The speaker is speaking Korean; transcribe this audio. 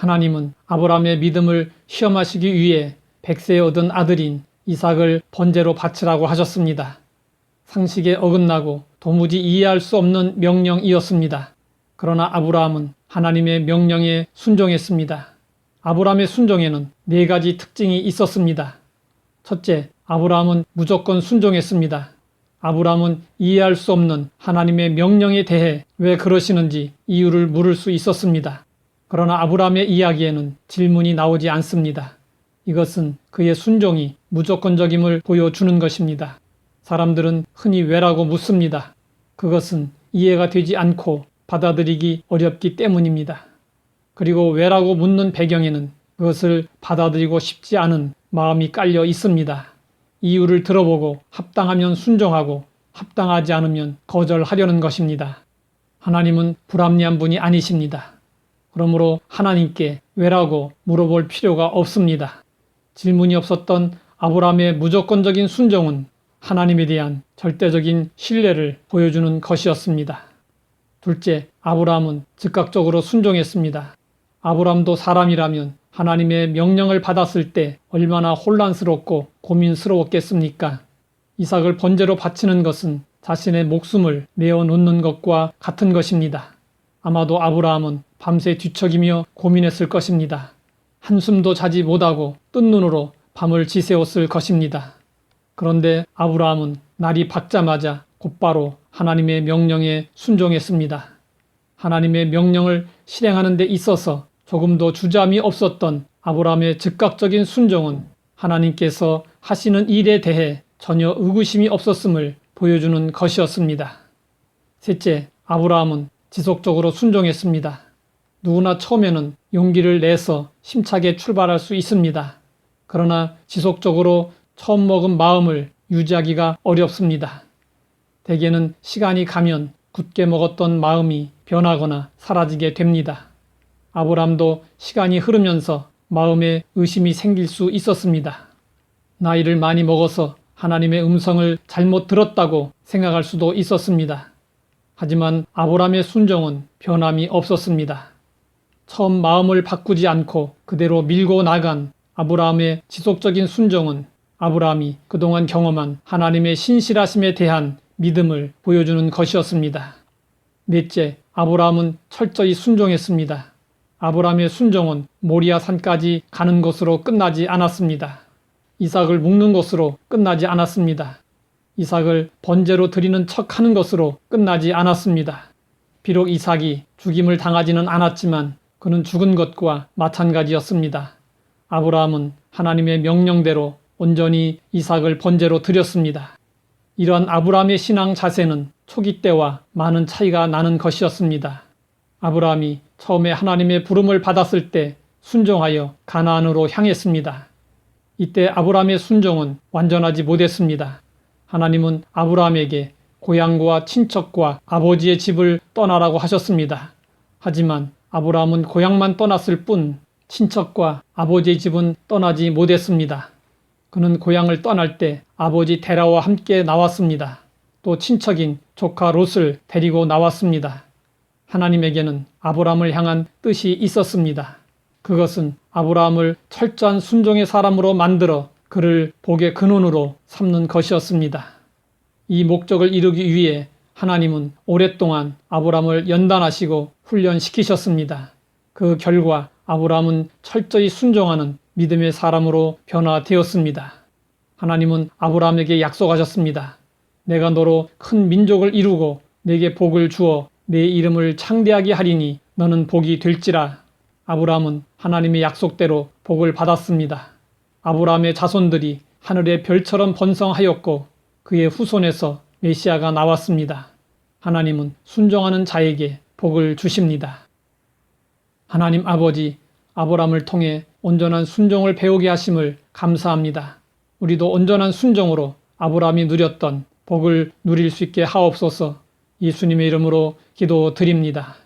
하나님은 아브라함의 믿음을 시험하시기 위해 백세에 얻은 아들인 이삭을 번제로 바치라고 하셨습니다. 상식에 어긋나고 도무지 이해할 수 없는 명령이었습니다. 그러나 아브라함은 하나님의 명령에 순종했습니다. 아브라함의 순종에는 네 가지 특징이 있었습니다. 첫째, 아브라함은 무조건 순종했습니다. 아브라함은 이해할 수 없는 하나님의 명령에 대해 왜 그러시는지 이유를 물을 수 있었습니다. 그러나 아브라함의 이야기에는 질문이 나오지 않습니다. 이것은 그의 순종이 무조건적임을 보여주는 것입니다. 사람들은 흔히 왜라고 묻습니다. 그것은 이해가 되지 않고 받아들이기 어렵기 때문입니다. 그리고 왜라고 묻는 배경에는 그것을 받아들이고 싶지 않은 마음이 깔려 있습니다. 이유를 들어보고 합당하면 순종하고 합당하지 않으면 거절하려는 것입니다. 하나님은 불합리한 분이 아니십니다. 그러므로 하나님께 왜라고 물어볼 필요가 없습니다. 질문이 없었던 아브라함의 무조건적인 순종은 하나님에 대한 절대적인 신뢰를 보여주는 것이었습니다. 둘째, 아브라함은 즉각적으로 순종했습니다. 아브라함도 사람이라면 하나님의 명령을 받았을 때 얼마나 혼란스럽고 고민스러웠겠습니까? 이삭을 번제로 바치는 것은 자신의 목숨을 내어놓는 것과 같은 것입니다. 아마도 아브라함은 밤새 뒤척이며 고민했을 것입니다. 한숨도 자지 못하고 뜬 눈으로 밤을 지새웠을 것입니다. 그런데 아브라함은 날이 밝자마자 곧바로 하나님의 명령에 순종했습니다. 하나님의 명령을 실행하는 데 있어서 조금도 주저함이 없었던 아브라함의 즉각적인 순종은 하나님께서 하시는 일에 대해 전혀 의구심이 없었음을 보여주는 것이었습니다. 셋째, 아브라함은 지속적으로 순종했습니다. 누구나 처음에는 용기를 내서 심차게 출발할 수 있습니다. 그러나 지속적으로 처음 먹은 마음을 유지하기가 어렵습니다. 대개는 시간이 가면 굳게 먹었던 마음이 변하거나 사라지게 됩니다. 아브람도 시간이 흐르면서 마음에 의심이 생길 수 있었습니다. 나이를 많이 먹어서 하나님의 음성을 잘못 들었다고 생각할 수도 있었습니다. 하지만 아브람의 순종은 변함이 없었습니다. 처음 마음을 바꾸지 않고 그대로 밀고 나간 아브라함의 지속적인 순종은 아브라함이 그동안 경험한 하나님의 신실하심에 대한 믿음을 보여주는 것이었습니다. 넷째, 아브라함은 철저히 순종했습니다. 아브라함의 순종은 모리아 산까지 가는 것으로 끝나지 않았습니다. 이삭을 묶는 것으로 끝나지 않았습니다. 이삭을 번제로 드리는 척 하는 것으로 끝나지 않았습니다. 비록 이삭이 죽임을 당하지는 않았지만 그는 죽은 것과 마찬가지였습니다. 아브라함은 하나님의 명령대로 온전히 이삭을 번제로 드렸습니다. 이러한 아브라함의 신앙 자세는 초기 때와 많은 차이가 나는 것이었습니다. 아브라함이 처음에 하나님의 부름을 받았을 때 순종하여 가나안으로 향했습니다. 이때 아브라함의 순종은 완전하지 못했습니다. 하나님은 아브라함에게 고향과 친척과 아버지의 집을 떠나라고 하셨습니다. 하지만 아브라함은 고향만 떠났을 뿐 친척과 아버지의 집은 떠나지 못했습니다. 그는 고향을 떠날 때 아버지 데라와 함께 나왔습니다. 또 친척인 조카 롯을 데리고 나왔습니다. 하나님에게는 아브라함을 향한 뜻이 있었습니다. 그것은 아브라함을 철저한 순종의 사람으로 만들어 그를 복의 근원으로 삼는 것이었습니다. 이 목적을 이루기 위해 하나님은 오랫동안 아브라함을 연단하시고 훈련시키셨습니다. 그 결과 아브라함은 철저히 순종하는 믿음의 사람으로 변화되었습니다. 하나님은 아브라함에게 약속하셨습니다. 내가 너로 큰 민족을 이루고 내게 복을 주어 내 이름을 창대하게 하리니 너는 복이 될지라. 아브라함은 하나님의 약속대로 복을 받았습니다. 아브라함의 자손들이 하늘의 별처럼 번성하였고 그의 후손에서 메시아가 나왔습니다. 하나님은 순종하는 자에게 복을 주십니다. 하나님 아버지 아브라함을 통해 온전한 순종을 배우게 하심을 감사합니다. 우리도 온전한 순종으로 아브라함이 누렸던 복을 누릴 수 있게 하옵소서 예수님의 이름으로 기도드립니다.